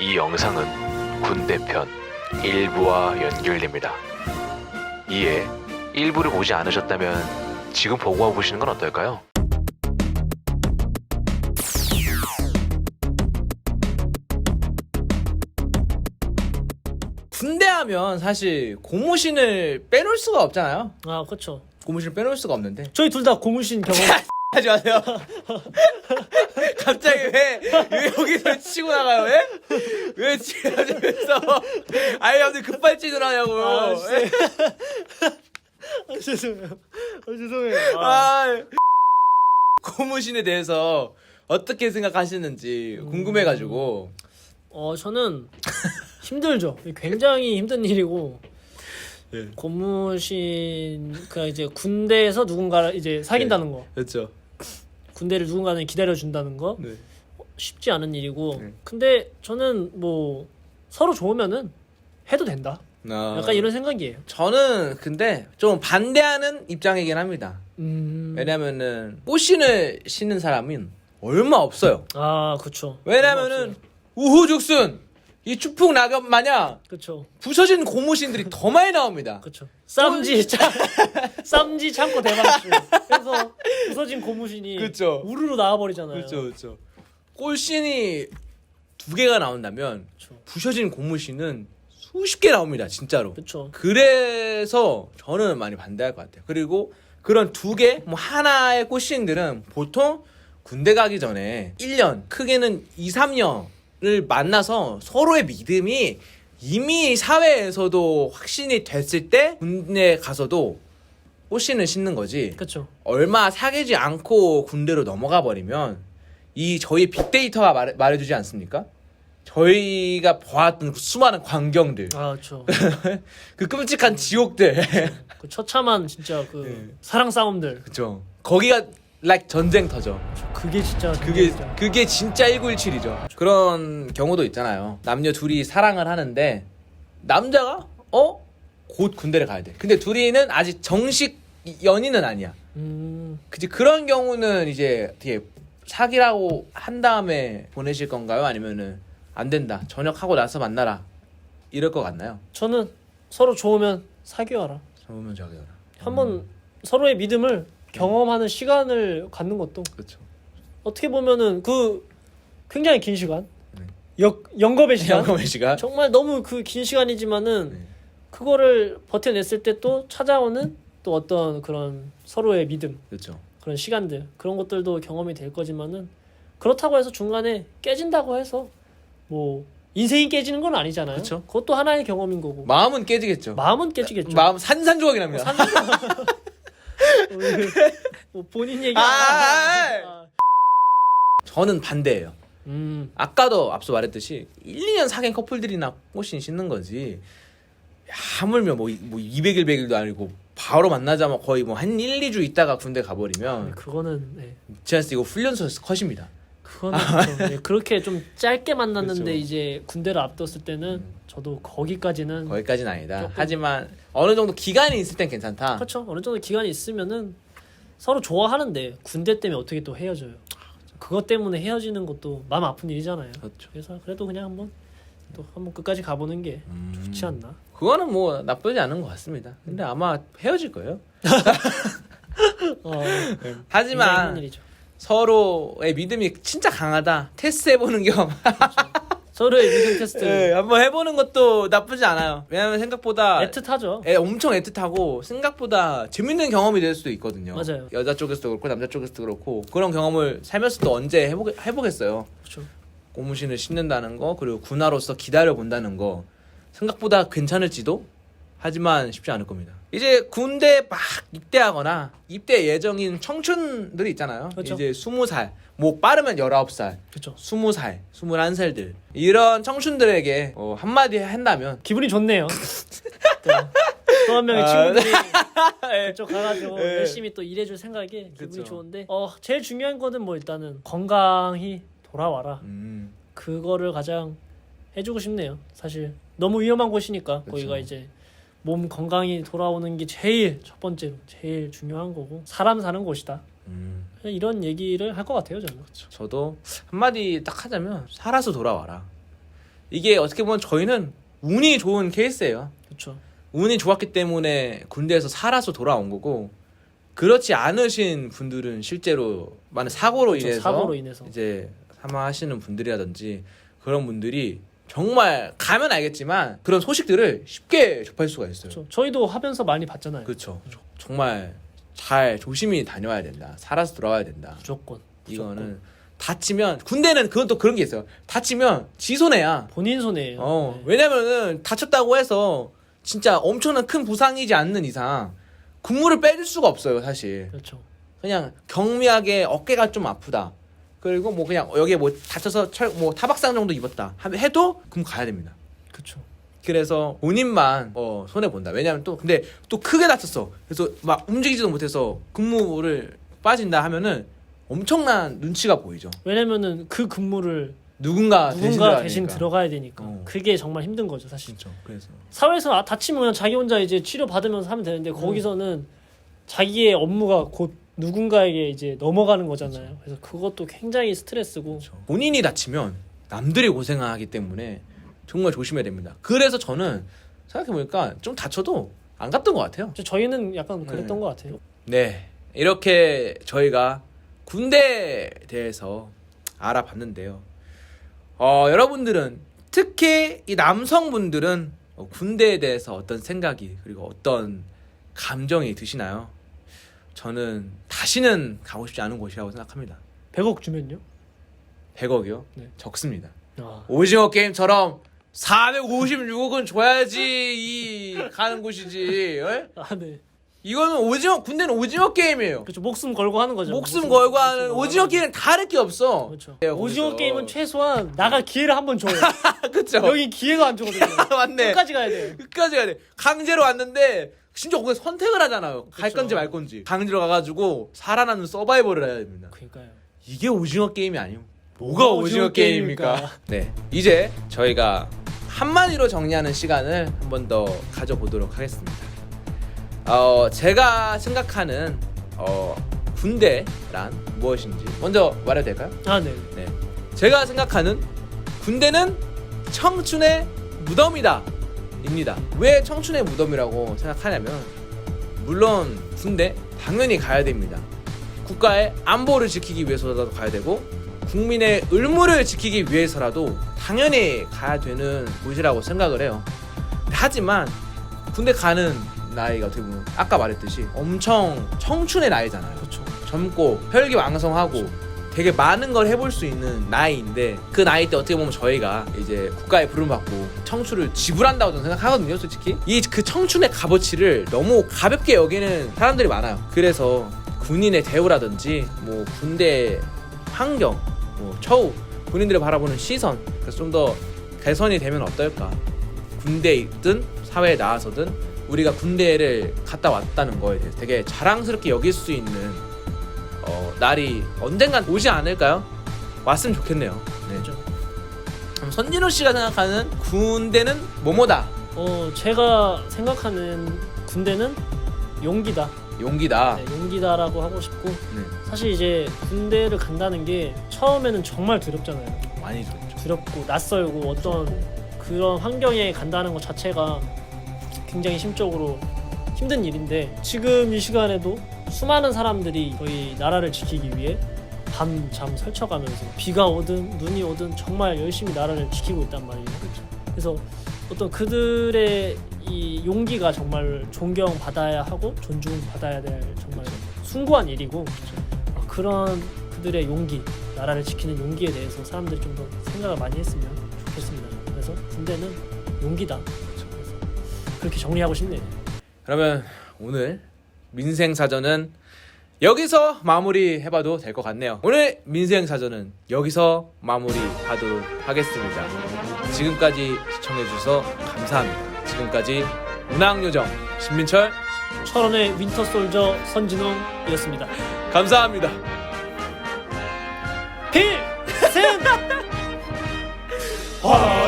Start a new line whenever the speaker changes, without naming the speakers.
이 영상은 군대편 일부와 연결됩니다. 이에 일부를 보지 않으셨다면 지금 보고 보시는 건 어떨까요?
군대 하면 사실 고무신을 빼놓을 수가 없잖아요.
아 그렇죠.
고무신을 빼놓을 수가 없는데.
저희 둘 다 고무신 경험.
하지 마세요. 갑자기 왜, 왜 여기서 치고 나가요? 왜? 왜 치면서 아예 갑자기 급발진을 하냐고요.
아,
예?
씨. 아, 죄송해요. 아, 죄송해요. 아,
아, 고무신에 대해서 어떻게 생각하시는지 궁금해가지고.
어 저는 힘들죠. 굉장히 힘든 일이고
예.
고무신 그 이제 군대에서 누군가를 이제 사귄다는 거,
그렇죠.
군대를 누군가는 기다려 준다는 거
네.
쉽지 않은 일이고.
네.
근데 저는 뭐 서로 좋으면은 해도 된다.
아.
약간 이런 생각이에요.
저는 근데 좀 반대하는 입장이긴 합니다.
음.
왜냐면은 꽃신을 신는 사람은 얼마 없어요.
아 그쵸.
왜냐면은 우후죽순 이 추풍 낙엽 마냥
그쵸.
부서진 고무신들이 더 많이 나옵니다.
그쵸. 쌈지 참 쌈지 참고 대방출. 그래서 부서진 고무신이
그쵸.
우르르 나와버리잖아요.
그렇죠, 그렇죠. 꽃신이 두 개가 나온다면
그쵸.
부서진 고무신은 수십 개 나옵니다, 진짜로.
그쵸.
그래서 저는 많이 반대할 것 같아요. 그리고 그런 두 개, 뭐 하나의 꽃신들은 보통 군대 가기 전에 1년, 크게는 2, 3년 을 만나서 서로의 믿음이 이미 사회에서도 확신이 됐을 때 군대 가서도 꽃신을 신는 거지.
그쵸.
얼마 사귀지 않고 군대로 넘어가 버리면 이 저희 빅데이터가 말해, 말해주지 않습니까? 저희가 보았던 그 수많은 광경들,
아 그쵸.
그 끔찍한 지옥들,
그 처참한 진짜 그
네.
사랑 싸움들.
그죠? 거기가 like 전쟁터죠.
그게 진짜
그게
진짜.
그게 진짜 1917이죠. 그런 경우도 있잖아요. 남녀 둘이 사랑을 하는데 남자가 어? 곧 군대를 가야 돼. 근데 둘이는 아직 정식 연인은 아니야.
음
그치 그런 경우는 이제 어떻게 사귀라고 한 다음에 보내실 건가요? 아니면은 안 된다. 전역하고 나서 만나라. 이럴 것 같나요?
저는 서로 좋으면 사귀어라.
저보면 저기요.
한번 서로의 믿음을 경험하는 시간을 갖는 것도
그렇죠.
어떻게 보면은 그 굉장히 긴 시간,
네.
역 영겁의 시간.
영검의 시간.
정말 너무 그 긴 시간이지만은
네.
그거를 버텨냈을 때 또 찾아오는 또 어떤 그런 서로의 믿음
그렇죠.
그런 시간들 그런 것들도 경험이 될 거지만은 그렇다고 해서 중간에 깨진다고 해서 뭐 인생이 깨지는 건 아니잖아요.
그쵸.
그것도 하나의 경험인 거고
마음은 깨지겠죠.
마음은 깨지겠죠.
마음 산산조각이 납니다.
뭐 본인 얘기
아,
아,
저는 반대예요.
음
아까도 앞서 말했듯이 1, 2년 사귄 커플들이나 꽃신 신는 거지. 하물며 뭐, 이- 뭐 200일 100일도 아니고 바로 만나자마자 거의 뭐 한 1, 2주 있다가 군대 가버리면
그거는 네.
제가 이거 훈련소 컷입니다.
그거는 좀, 예, 그렇게 좀 짧게 만났는데
그렇죠.
이제 군대를 앞뒀을 때는 저도 거기까지는
거기까지는 아니다.
조금.
하지만 어느 정도 기간이 있을 땐 괜찮다.
그렇죠 어느 정도 기간이 있으면은 서로 좋아하는데 군대 때문에 어떻게 또 헤어져요 그것 때문에 헤어지는 것도 마음 아픈 일이잖아요
그렇죠.
그래서 그래도 그냥 한번 또 한번 끝까지 가보는 게
음.
좋지 않나
그거는 뭐 나쁘지 않은 것 같습니다. 근데 아마 헤어질 거예요.
어, 굉장히
하지만
힘든 일이죠
서로의 믿음이 진짜 강하다. 테스트 해보는 겸
서로의 믿음 테스트
네, 한번 해보는 것도 나쁘지 않아요. 왜냐면 생각보다
애틋하죠
애 엄청 애틋하고 생각보다 재밌는 경험이 될 수도 있거든요.
맞아요.
여자 쪽에서도 그렇고 남자 쪽에서도 그렇고 그런 경험을 살면서 또 언제 해보, 해보겠어요.
그렇죠
고무신을 신는다는 거 그리고 군화로서 기다려 본다는 거 생각보다 괜찮을지도 하지만 쉽지 않을 겁니다. 이제 군대 막 입대하거나 입대 예정인 청춘들이 있잖아요.
그렇죠.
이제 20살, 뭐 빠르면 19살,
그렇죠
20살, 21살들 이런 청춘들에게 어, 한마디 한다면
기분이 좋네요 또 한 명의
아,
친구들이 그쪽 가가지고
네.
열심히 또 일해줄 생각에 기분이
그쵸.
좋은데 어 제일 중요한 거는 뭐 일단은 건강히 돌아와라
음,
그거를 가장 해주고 싶네요 사실 너무 위험한 곳이니까
그쵸.
거기가 이제 몸 건강히 돌아오는 게 제일 첫 번째로 제일 중요한 거고 사람 사는 곳이다
음.
이런 얘기를 할 것 같아요 저는
저도 한마디 딱 하자면 살아서 돌아와라. 이게 어떻게 보면 저희는 운이 좋은 케이스예요.
그렇죠.
운이 좋았기 때문에 군대에서 살아서 돌아온 거고 그렇지 않으신 분들은 실제로 많은 사고로
그렇죠.
인해서
사고로 인해서.
이제 사망하시는 분들이라든지 그런 분들이 정말 가면 알겠지만 그런 소식들을 쉽게 접할 수가 있어요.
그렇죠. 저희도 하면서 많이 봤잖아요.
그렇죠. 정말 잘 조심히 다녀와야 된다. 살아서 돌아와야 된다.
무조건. 무조건.
이거는 다치면 군대는 그건 또 그런 게 있어요. 다치면 지 손해야.
본인 손해예요.
어,
네.
왜냐면은 다쳤다고 해서 진짜 엄청난 큰 부상이지 않는 이상 군무를 빼줄 수가 없어요, 사실.
그렇죠.
그냥 경미하게 어깨가 좀 아프다. 그리고 뭐 그냥 여기에 뭐 다쳐서 철, 뭐 타박상 정도 입었다. 하- 해도 군 가야 됩니다.
그렇죠.
그래서 본인만 어, 손해 본다. 왜냐면 또 근데 또 크게 다쳤어. 그래서 막 움직이지도 못해서 근무를 빠진다 하면은 엄청난 눈치가 보이죠.
왜냐면은 그 근무를
누군가, 대신,
누군가
들어가야
대신
되니까.
들어가야 되니까
어.
그게 정말 힘든 거죠 사실.
진짜. 그래서
사회에서 아, 다치면 그냥 자기 혼자 이제 치료 받으면서 하면 되는데
음.
거기서는 자기의 업무가 곧 누군가에게 이제 넘어가는 거잖아요. 그래서 그것도 굉장히 스트레스고
그렇죠. 본인이 다치면 남들이 고생하기 때문에 정말 조심해야 됩니다. 그래서 저는 생각해 보니까 좀 다쳐도 안 갔던 것 같아요.
저- 저희는 약간 그랬던
네.
것 같아요.
네, 이렇게 저희가 군대에 대해서 알아봤는데요. 어, 여러분들은 특히 이 남성분들은 어, 군대에 대해서 어떤 생각이 그리고 어떤 감정이 드시나요? 저는 다시는 가고 싶지 않은 곳이라고 생각합니다.
100억 주면요?
100억이요?
네.
적습니다.
아,
오징어 게임처럼 456억은 줘야지 이 가는 곳이지. 어?
아 네.
이거는 오징어 군대는 오징어 게임이에요.
그렇죠. 목숨 걸고 하는 거죠.
목숨 걸고 하는
목숨
오징어 게임은 다를 게 없어.
그렇죠.
예,
오징어
거기서.
게임은 최소한 나갈 기회를 한 번 줘요.
그쵸?
여기 기회가 안 주거든요.
맞네.
끝까지 가야 돼요.
끝까지 가야 돼. 강제로 왔는데 심지어 거기서 선택을 하잖아요. 갈
그쵸.
건지 말 건지. 강제로 가가지고 살아남는 서바이벌을 해야 됩니다.
그러니까요.
이게 오징어 게임이
뭐가
뭐가 오징어
오징어
게임입니까?
게임입니까?
네, 이제 저희가 한마디로 정리하는 시간을 한 번 더 가져보도록 하겠습니다. 어, 제가 생각하는 어, 군대란 무엇인지 먼저 말해도 될까요?
아 네.
네, 제가 생각하는 군대는 청춘의 무덤이다. 입니다. 왜 청춘의 무덤이라고 생각하냐면 물론 군대 당연히 가야 됩니다. 국가의 안보를 지키기 위해서라도 가야 되고 국민의 의무를 지키기 위해서라도 당연히 가야 되는 곳이라고 생각을 해요. 하지만 군대 가는 나이가 어떻게 보면 아까 말했듯이 엄청 청춘의 나이잖아요.
그렇죠.
젊고 혈기 왕성하고 되게 많은 걸 해볼 수 있는 나이인데 그 나이 때 어떻게 보면 저희가 이제 국가의 부름 받고 청춘을 지불한다고 저는 생각하거든요 솔직히. 이 그 청춘의 값어치를 너무 가볍게 여기는 사람들이 많아요. 그래서 군인의 대우라든지 뭐 군대 환경 뭐 처우 군인들을 바라보는 시선 그래서 좀 더 개선이 되면 어떨까? 군대에 있든 사회에 나와서든 우리가 군대를 갔다 왔다는 거에 대해서 되게 자랑스럽게 여길 수 있는 어, 날이 언젠간 오지 않을까요? 왔으면 좋겠네요. 네.
그렇죠.
그럼 선진호 씨가 생각하는 군대는 뭐뭐다?
어 제가 생각하는 군대는 용기다.
용기다.
네, 용기다라고 하고 싶고
네.
사실 이제 군대를 간다는 게 처음에는 정말 두렵잖아요.
많이 좋죠.
두렵고 낯설고 어떤 그런 환경에 간다는 것 자체가 굉장히 심적으로 힘든 일인데 지금 이 시간에도 수많은 사람들이 저희 나라를 지키기 위해 밤잠 설쳐가면서 비가 오든 눈이 오든 정말 열심히 나라를 지키고 있단 말이에요. 그래서 어떤 그들의 이 용기가 정말 존경받아야 하고 존중받아야 될 정말 숭고한 일이고 어, 그런 그들의 용기, 나라를 지키는 용기에 대해서 사람들이 좀 더 생각을 많이 했으면 좋겠습니다. 그래서 군대는 용기다. 그래서 그렇게 정리하고 싶네요.
그러면 오늘 민생사전은 여기서 마무리 해봐도 될 것 같네요. 오늘 민생사전은 여기서 마무리 하도록 하겠습니다. 지금까지 시청해주셔서 감사합니다. 지금까지 문학요정 신민철
철원의 윈터솔저 선진웅이었습니다.
감사합니다. 필! 화